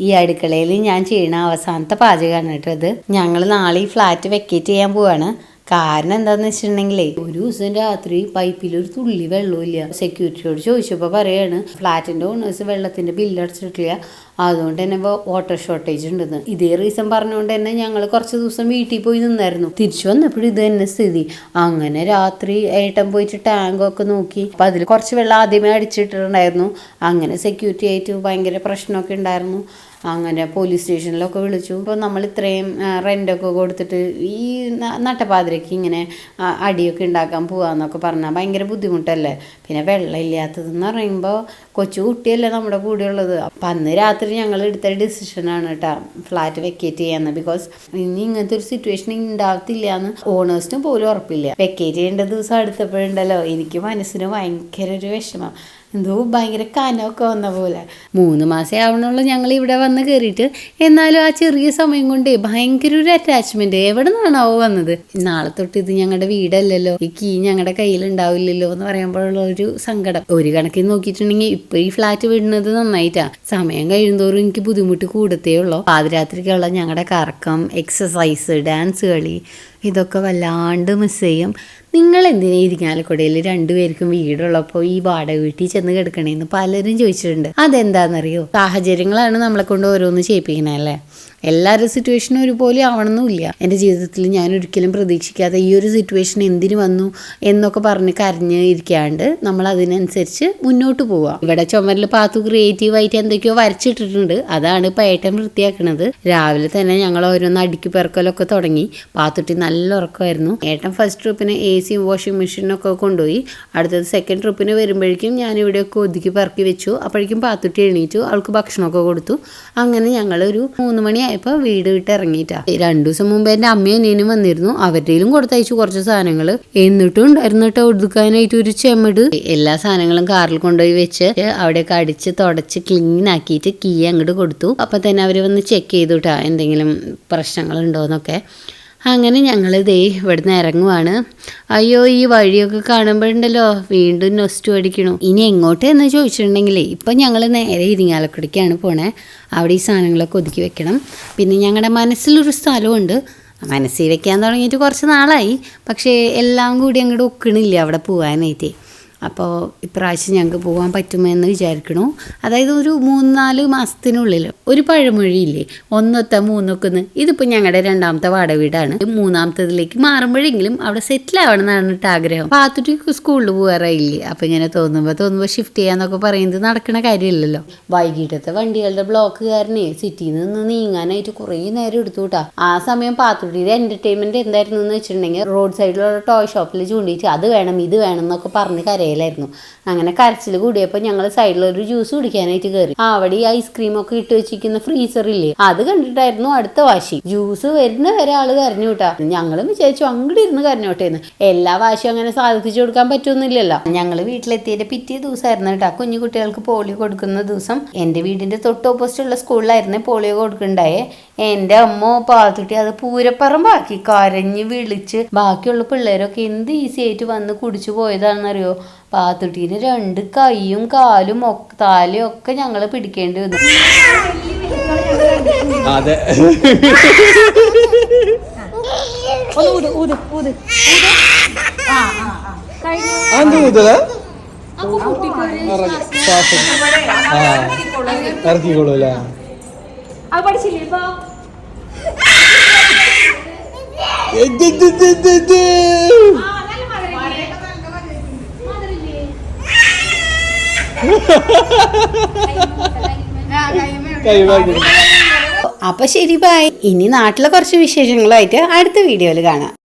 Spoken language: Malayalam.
ഈ അടുക്കളയിൽ ഞാൻ ചെയ്യുന്ന അവസാനത്തെ പാചകമാണ് കേട്ടോ ഇത്. ഞങ്ങൾ നാളെ ഈ ഫ്ലാറ്റ് വെക്കേറ്റ് ചെയ്യാൻ പോവാണ്. കാരണം എന്താന്ന് വെച്ചിട്ടുണ്ടെങ്കിലേ ഒരു ദിവസം രാത്രി പൈപ്പിൽ ഒരു തുള്ളി വെള്ളമില്ല സെക്യൂരിറ്റിയോട് ചോദിച്ചപ്പോൾ പറയാണ് ഫ്ലാറ്റിന്റെ ഓണേഴ്സ് വെള്ളത്തിന്റെ ബില്ല് അടച്ചിട്ടില്ല. അതുകൊണ്ട് തന്നെ വാട്ടർ ഷോർട്ടേജ് ഉണ്ടെന്ന്. ഇതേ റീസൺ പറഞ്ഞുകൊണ്ട് തന്നെ ഞങ്ങൾ കുറച്ച് ദിവസം വീട്ടിൽ പോയി നിന്നായിരുന്നു. തിരിച്ചു വന്നപ്പോഴും ഇത് തന്നെ സ്ഥിതി. അങ്ങനെ രാത്രി ഏട്ടൻ പോയിട്ട് ടാങ്കൊക്കെ നോക്കി. അപ്പം അതിൽ കുറച്ച് വെള്ളം ആദ്യമേ അടിച്ചിട്ടുണ്ടായിരുന്നു അങ്ങനെ സെക്യൂരിറ്റി ആയിട്ട് ഭയങ്കര പ്രശ്നമൊക്കെ ഉണ്ടായിരുന്നു. അങ്ങനെ പോലീസ് സ്റ്റേഷനിലൊക്കെ വിളിച്ചു. ഇപ്പോൾ നമ്മൾ ഇത്രയും റെന്റൊക്കെ കൊടുത്തിട്ട് ഈ നട്ടപാതിരയ്ക്ക് ഇങ്ങനെ അടിയൊക്കെ ഉണ്ടാക്കാൻ പോകാമെന്നൊക്കെ പറഞ്ഞാൽ ഭയങ്കര ബുദ്ധിമുട്ടല്ലേ? പിന്നെ വെള്ളം ഇല്ലാത്തതെന്ന് പറയുമ്പോൾ കൊച്ചു കുട്ടിയല്ലേ നമ്മുടെ കൂടെയുള്ളത്. അപ്പം അന്ന് രാത്രി ഞങ്ങൾ എടുത്ത ഡിസിഷനാണ് കേട്ടോ ഫ്ലാറ്റ് വെക്കേറ്റ് ചെയ്യാന്ന്. ബിക്കോസ് ഇനി ഇങ്ങനത്തെ ഒരു സിറ്റുവേഷൻ ഉണ്ടാവത്തില്ല എന്ന് ഓണേഴ്സിനും പോലും ഉറപ്പില്ല. വെക്കേറ്റ് ചെയ്യേണ്ട ദിവസം അടുത്തപ്പോഴുണ്ടല്ലോ. എനിക്ക് മനസ്സിന് ഭയങ്കര ഒരു വിഷമം. എന്തോ ഭയങ്കര കനമൊക്കെ വന്ന പോലെ. മൂന്ന് മാസേ ആവണുള്ളൂ ഞങ്ങൾ ഇവിടെ വന്ന് കയറിയിട്ട്. എന്നാലും ആ ചെറിയ സമയം കൊണ്ട് ഭയങ്കര ഒരു അറ്റാച്ച്മെന്റ് എവിടെ നിന്നാണാവോ വന്നത്? നാളെ തൊട്ട് ഇത് ഞങ്ങളുടെ വീടല്ലല്ലോ. ഈ കീ ഞങ്ങളുടെ കയ്യിൽ ഉണ്ടാവില്ലല്ലോ എന്ന് പറയുമ്പോഴുള്ള ഒരു സങ്കടം. ഒരു കണക്കിന് നോക്കിയിട്ടുണ്ടെങ്കിൽ ഇപ്പൊ ഈ ഫ്ലാറ്റ് വിടുന്നത് നന്നായിട്ടാ. സമയം കഴിയുന്തോറും എനിക്ക് ബുദ്ധിമുട്ട് കൂടത്തേ ഉള്ളൂ പാതിരാത്രിക്കുള്ള ഞങ്ങളുടെ കറക്കം എക്സസൈസ് ഡാൻസ് കളി ഇതൊക്കെ വല്ലാണ്ട് മിസ് ചെയ്യും. നിങ്ങൾ എന്തിനാ ഇരിങ്ങാലക്കുടയിൽ രണ്ടുപേർക്കും വീടുള്ളപ്പോൾ ഈ വാടക വീട്ടിൽ ചെന്ന് കിടക്കണേന്ന് പലരും ചോദിച്ചിട്ടുണ്ട്. അതെന്താണെന്നറിയോ സാഹചര്യങ്ങളാണ് നമ്മളെ കൊണ്ട് ഓരോന്ന് ചെയ്യിപ്പിക്കണേ അല്ലേ? എല്ലാവരുടെ സിറ്റുവേഷനും ഒരുപോലെ ആവണമെന്നില്ല എന്റെ ജീവിതത്തിൽ ഞാൻ ഒരിക്കലും പ്രതീക്ഷിക്കാതെ ഈ ഒരു സിറ്റുവേഷൻ എന്തിനു വന്നു എന്നൊക്കെ പറഞ്ഞ് കരഞ്ഞ് ഇരിക്കാണ്ട് നമ്മൾ അതിനനുസരിച്ച് മുന്നോട്ട് പോവുക ഇവിടെ ചുമരിൽ പാത്തു ക്രിയേറ്റീവായിട്ട് എന്തൊക്കെയോ വരച്ചിട്ടിട്ടുണ്ട്. അതാണ് ഇപ്പം ഏട്ടൻ വൃത്തിയാക്കണത്. രാവിലെ തന്നെ ഞങ്ങൾ ഓരോന്ന് അടുക്കി പെറുക്കലൊക്കെ തുടങ്ങി. പാത്തുട്ടി നല്ല ഉറക്കമായിരുന്നു. ഏട്ടൻ ഫസ്റ്റ് ട്രിപ്പിന് എ സിയും വാഷിംഗ് മെഷീനൊക്കെ കൊണ്ടുപോയി. അടുത്തത് സെക്കൻഡ് ട്രിപ്പിന് വരുമ്പോഴേക്കും ഞാൻ ഇവിടെയൊക്കെ ഒതുക്കി പെറുക്കി വെച്ചു. അപ്പോഴേക്കും പാത്തുട്ടി എണീറ്റു. അവൾക്ക് ഭക്ഷണമൊക്കെ കൊടുത്തു. അങ്ങനെ ഞങ്ങളൊരു മൂന്ന് മൂന്ന് മണിയായപ്പോൾ വീട് വിട്ട് ഇറങ്ങിയിട്ടാ. രണ്ടു ദിവസം മുമ്പ് എന്റെ അമ്മയും അനിയനും വന്നിരുന്നു. അവരുടെയിലും കൊടുത്തയച്ചു കുറച്ച് സാധനങ്ങൾ എന്നിട്ടും ഉണ്ടായിരുന്നു കേട്ടോ ഒതുക്കാനായിട്ട് ഒരു ചെമ്മട്. എല്ലാ സാധനങ്ങളും കാറിൽ കൊണ്ടുപോയി വെച്ച് അവിടെയൊക്കെ അടിച്ച് തുടച്ച് ക്ലീൻ ആക്കിയിട്ട് കീ അങ്ങോട്ട് കൊടുത്തു. അപ്പൊ തന്നെ അവർ വന്ന് ചെക്ക് ചെയ്തു കേട്ടോ എന്തെങ്കിലും പ്രശ്നങ്ങളുണ്ടോന്നൊക്കെ അങ്ങനെ ഞങ്ങൾ ദേ ഇവിടുന്ന് ഇറങ്ങുവാണ്. അയ്യോ ഈ വഴിയൊക്കെ കാണുമ്പോഴുണ്ടല്ലോ വീണ്ടും നൊസ്റ്റു അടിക്കണു. ഇനി എങ്ങോട്ട് എന്ന് ചോദിച്ചിട്ടുണ്ടെങ്കിലേ ഇപ്പം ഞങ്ങൾ നേരെ ഇരിങ്ങാലക്കുടിക്കാണ് പോണേ. അവിടെ ഈ സാധനങ്ങളൊക്കെ ഒതുക്കി വെക്കണം. പിന്നെ ഞങ്ങളുടെ മനസ്സിലൊരു സ്ഥലമുണ്ട് മനസ്സിൽ വെക്കാൻ തുടങ്ങിയിട്ട് കുറച്ച് നാളായി. പക്ഷേ എല്ലാം കൂടി അങ്ങോട്ട് ഒക്കണില്ല അവിടെ പോകാനായിട്ട് അപ്പോൾ ഇപ്രാവശ്യം ഞങ്ങൾക്ക് പോകാൻ പറ്റുമെന്ന് വിചാരിക്കണു. അതായത് ഒരു മൂന്ന് നാല് മാസത്തിനുള്ളിൽ ഒരു പഴമൊഴിയില്ലേ ഒന്നൊത്ത മൂന്നൊക്കെന്ന്. ഇതിപ്പോൾ ഞങ്ങളുടെ രണ്ടാമത്തെ വാടക വീടാണ്. മൂന്നാമത്തേതിലേക്ക് മാറുമ്പോഴെങ്കിലും അവിടെ സെറ്റിൽ ആവണം എന്നാണ് കേട്ടോ ആഗ്രഹം. പാത്തുട്ടി സ്കൂളിൽ പോകാറായില്ലേ അപ്പോൾ ഇങ്ങനെ തോന്നുമ്പോൾ തോന്നുമ്പോൾ ഷിഫ്റ്റ് ചെയ്യാന്നൊക്കെ പറയുന്നത് നടക്കണ കാര്യമില്ലല്ലോ വൈകിട്ടത്തെ വണ്ടികളുടെ ബ്ലോക്ക് കാരണേ സിറ്റിയിൽ നിന്ന് നീങ്ങാനായിട്ട് കുറേ നേരം എടുത്തു ആ സമയം പാത്തുട്ടിയുടെ എന്റർടൈൻമെന്റ് എന്തായിരുന്നു എന്ന് വെച്ചിട്ടുണ്ടെങ്കിൽ റോഡ് സൈഡിലുള്ള ടോയ് ഷോപ്പിൽ ചൂണ്ടിയിട്ട് അത് വേണം ഇത് വേണം എന്നൊക്കെ പറഞ്ഞ് കരയിലായിരുന്നു അങ്ങനെ കരച്ചിൽ കൂടിയപ്പോൾ ഞങ്ങൾ സൈഡിൽ ഒരു ജ്യൂസ് കുടിക്കാനായിട്ട് കയറി അവിടെ ഈ ഐസ്ക്രീം ഒക്കെ ഇട്ട് വെച്ചിരിക്കുന്ന ഫ്രീസറില്ലേ അത് കണ്ടിട്ടായിരുന്നു അടുത്ത വാശി. ജ്യൂസ് വരുന്ന വരെ ആൾ കരഞ്ഞു കൂട്ടാ ഞങ്ങളും വിചാരിച്ചു അങ്ങോട്ട് ഇരുന്ന് കരഞ്ഞോട്ടെ എല്ലാ വാശിയും അങ്ങനെ സാധിച്ചു കൊടുക്കാൻ പറ്റുമെന്നില്ലല്ലോ ഞങ്ങൾ വീട്ടിലെത്തിയതിന്റെ പിറ്റേ ദിവസമായിരുന്നു കേട്ടോ കുഞ്ഞു കുട്ടികൾക്ക് പോളിയോ കൊടുക്കുന്ന ദിവസം എന്റെ വീടിന്റെ തൊട്ട് ഓപ്പോസിറ്റ് ഉള്ള സ്കൂളിലായിരുന്നു പോളിയോ കൊടുക്കുന്നുണ്ടായേ എന്റെ അമ്മ പാത്തുട്ടി അത് പൂരപ്പറമ്പാക്കി കരഞ്ഞ് വിളിച്ച്. ബാക്കിയുള്ള പിള്ളേരൊക്കെ എന്ത് ഈസി ആയിട്ട് വന്ന് കുടിച്ചു പോയതാണെന്നറിയോ? പാത്തുട്ടീന് രണ്ട് കൈയും കാലും ഒക്കെ താലയും ഒക്കെ ഞങ്ങൾ പിടിക്കേണ്ടി വന്നു. അതെ. അതെന്ത് ഊതല ആ ഇറക്കിക്കോളൂ അല്ലേ അത് പഠിച്ചില്ലേ ഇപ്പൊ? എത് ഇത് ഇത് ഇത് ഇത്. കൈ വാങ്ങി അപ്പൊ ശരി ബായ് ഇനി നാട്ടിലെ കുറച്ച് വിശേഷങ്ങളായിട്ട് അടുത്ത വീഡിയോയിൽ കാണാം.